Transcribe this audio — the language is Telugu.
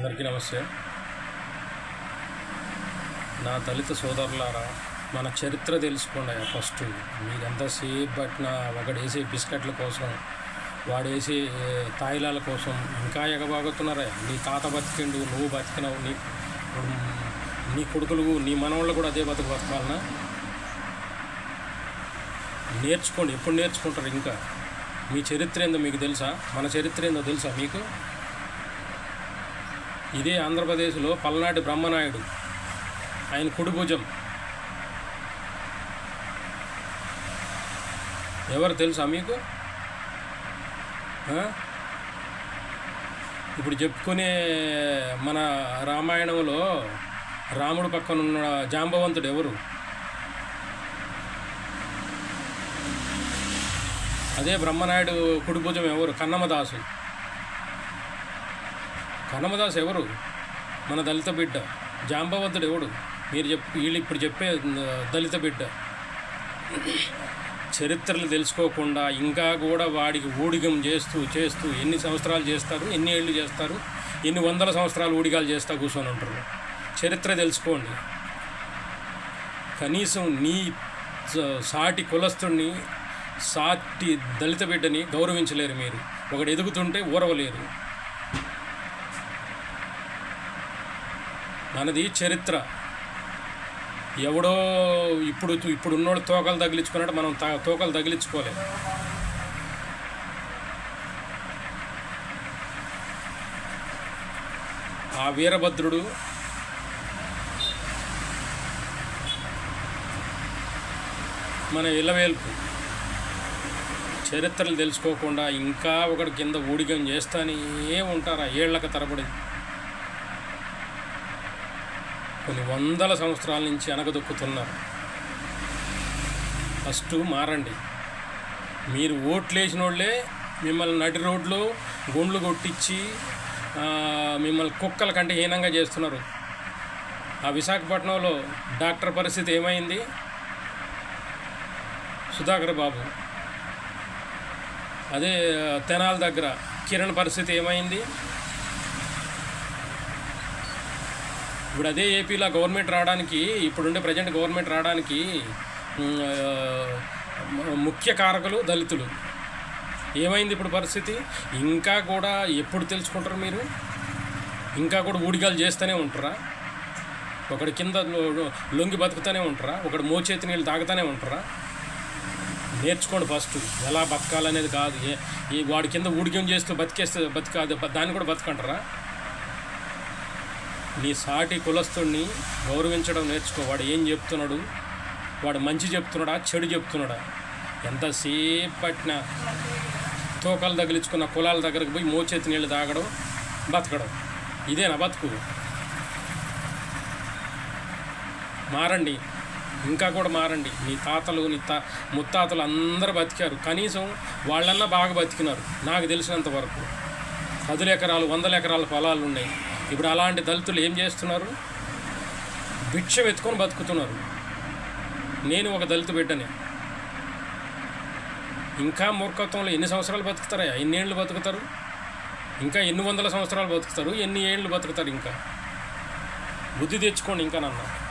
అందరికీ నమస్తే. నా దళిత సోదరులారా మన చరిత్ర తెలుసుకోండి ఫస్ట్. మీరు ఎంతసేపు పట్టిన ఒకడేసే వేసే బిస్కెట్ల కోసం వాడేసే తాయిలాల కోసం ఇంకా ఎగబాగుతున్నారా నీ తాత బతికిండు నువ్వు బతికినావు నీ నీ కొడుకులు నీ మనవాళ్ళు కూడా అదే బతుకు బతకాలనా? నేర్చుకోండి ఎప్పుడు నేర్చుకుంటారు ఇంకా? మీ చరిత్ర ఏందో మీకు తెలుసా? మన చరిత్ర ఏందో తెలుసా మీకు? ఇదే ఆంధ్రప్రదేశ్లో పల్నాటి బ్రహ్మనాయుడు. ఆయన కుడి భుజం ఎవరు తెలుసా మీకు? ఇప్పుడు చెప్పుకునే మన రామాయణంలో రాముడు పక్కన ఉన్న జాంబవంతుడు ఎవరు? అదే బ్రహ్మనాయుడు కుడి భుజం ఎవరు? కన్నమదాసు. కనమదాస్ ఎవరు? మన దళిత బిడ్డ. జాంబవంతుడు ఎవడు? మీరు చెప్ వీళ్ళు ఇప్పుడు చెప్పే దళిత బిడ్డ. చరిత్రలు తెలుసుకోకుండా ఇంకా కూడా వాడికి ఊడిగం చేస్తూ చేస్తూ ఎన్ని సంవత్సరాలు చేస్తారు ఎన్ని ఏళ్ళు చేస్తారు ఎన్ని వందల సంవత్సరాలు ఊడిగాలు చేస్తా కూర్చొని ఉంటారు. చరిత్ర తెలుసుకోండి. కనీసం నీ సాటి కులస్తుడిని సాటి దళిత బిడ్డని గౌరవించలేరు మీరు. ఒకడు ఎదుగుతుంటే ఊరవలేరు. మనది చరిత్ర. ఎవడో ఇప్పుడు ఇప్పుడు ఉన్నోడు తోకలు తగిలించుకున్నట్టు మనం తా- తోకలు తగిలించుకోలేదు ఆ వీరభద్రుడు మన ఇలవేల్పు చరిత్రలు తెలుసుకోకుండా ఇంకా ఒకటి కింద ఊడిగం చేస్తానే ఉంటారా ఏళ్ళక తరబడి. కొన్ని వందల సంవత్సరాల నుంచి అనగదొక్కుతున్నారు ఫస్ట్ మారండి. మీరు ఓట్లేసిన వాళ్ళే మిమ్మల్ని నడి రోడ్లో గుండ్లు కొట్టించి మిమ్మల్ని కుక్కల కంటే హీనంగా చేస్తున్నారు. ఆ విశాఖపట్నంలో డాక్టర్ పరిస్థితి ఏమైంది? సుధాకర్ బాబు. అదే తెనాల దగ్గర కిరణ్ పరిస్థితి ఏమైంది? ఇప్పుడు అదే ఏపీలో గవర్నమెంట్ రావడానికి ఇప్పుడుండే ప్రజెంట్ గవర్నమెంట్ రావడానికి ముఖ్య కారకులు దళితులు. ఏమైంది ఇప్పుడు పరిస్థితి? ఇంకా కూడా ఎప్పుడు తెలుసుకుంటారు మీరు? ఇంకా కూడా ఊడిగాలు చేస్తూనే ఉంటారా? ఒకటి కింద లొంగి బతుకుతూనే ఉంటారా? ఒకటి మోచేతి నీళ్ళు తాగుతూనే ఉంటారా? నేర్చుకోండి ఫస్ట్. ఎలా బతకాలనేది కాదు. ఏ ఈ వాడి కింద ఊడిగం చేస్తూ బతికేస్తే బతికాదు దాన్ని కూడా బతకంటారా? నీ సాటి కులస్తుడిని గౌరవించడం నేర్చుకో. వాడు ఏం చెప్తున్నాడు? వాడు మంచి చెప్తున్నాడా? చెడు చెప్తున్నాడా? ఎంతసేపు పట్టిన తోకలు తగిలించుకున్న కులాల దగ్గరకు పోయి మోచేతి నీళ్ళు తాగడం బతకడం. ఇదేనా బతుకు? మారండి. ఇంకా కూడా మారండి. నీ తాతలు నీ తా ముత్తాతలు అందరూ బతికారు. కనీసం వాళ్ళన్నా బాగా బతికినారు. నాకు తెలిసినంత వరకు. పదుల ఎకరాలు వందల ఎకరాల పొలాలు ఉన్నాయి ఇప్పుడు అలాంటి దళితులు ఏం చేస్తున్నారు? భిక్ష వెతుకొని బతుకుతున్నారు. నేను ఒక దళిత బిడ్డనే. ఇంకా మూర్ఖత్వంలో ఎన్ని సంవత్సరాలు బతుకుతారా? ఎన్ని ఏళ్ళు బతుకుతారు? ఇంకా ఎన్ని వందల సంవత్సరాలు బతుకుతారు? ఎన్ని ఏళ్ళు బతుకుతారు ఇంకా? బుద్ధి తెచ్చుకోండి ఇంకా నన్ను.